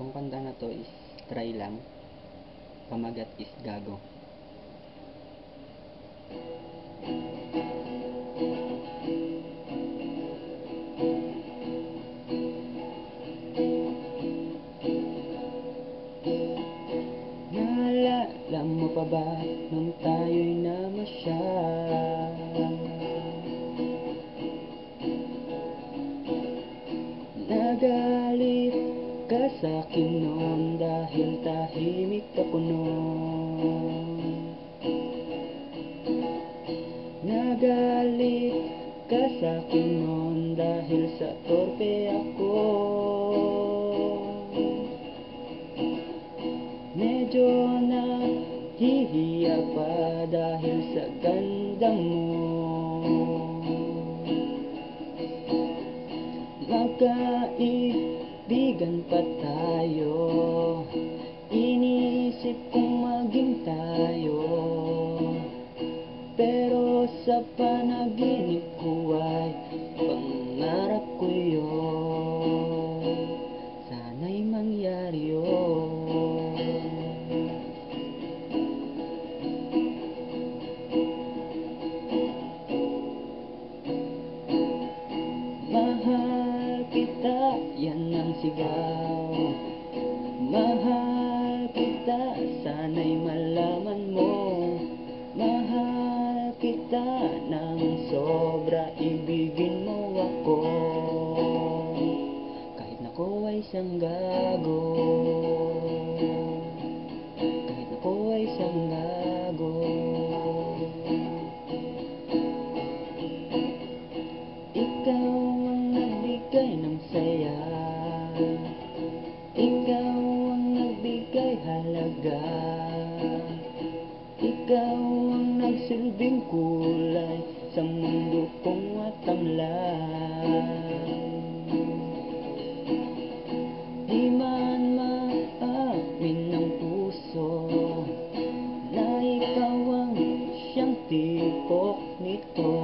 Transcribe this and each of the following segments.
Itong kanta na to is try lang. Pamagat is gago. Naalala mo pa ba nung tayo'y namasyal? Sa'kin noon dahil tahimik ako noon Nagalit ka sa'kin noon dahil sa torpe ako. Medyo nahihiya pa dahil sa ganda mo Magkaibigan pa tayo Iniisip kong maging tayo. Pero sa panaginip ko ay ang sigaw. Mahal kita, sana'y malaman mo. Mahal kita ng sobra, ibigin mo ako. Kahit na ko ay isang gago. Kahit na ko ay isang gago. Ikaw ang nagbigay ng halaga Ikaw ang nagsilbing kulay Sa mundo kong matamlay Di man maamin ng puso Na ikaw ang siyang tipok nito.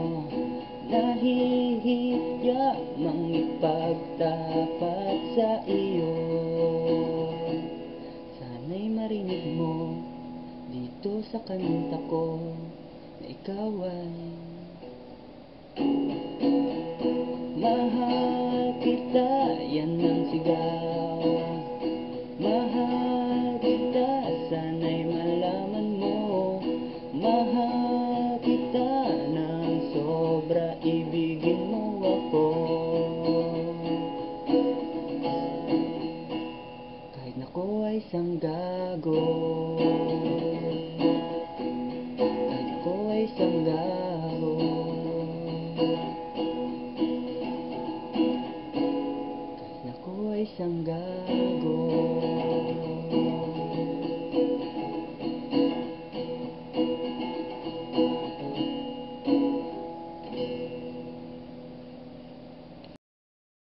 Nahihiya mang ipagtapat sa iyo Sana'y marinig mo dito sa kanta ko Na ikaw ay Mahal kita, yan ang sigaw. Mahal kita, sana'y malaman mo. Mahal kita ng sobra, ibigin mo isang gago. Ako ay isang gago. Kahit na ko ay isang gago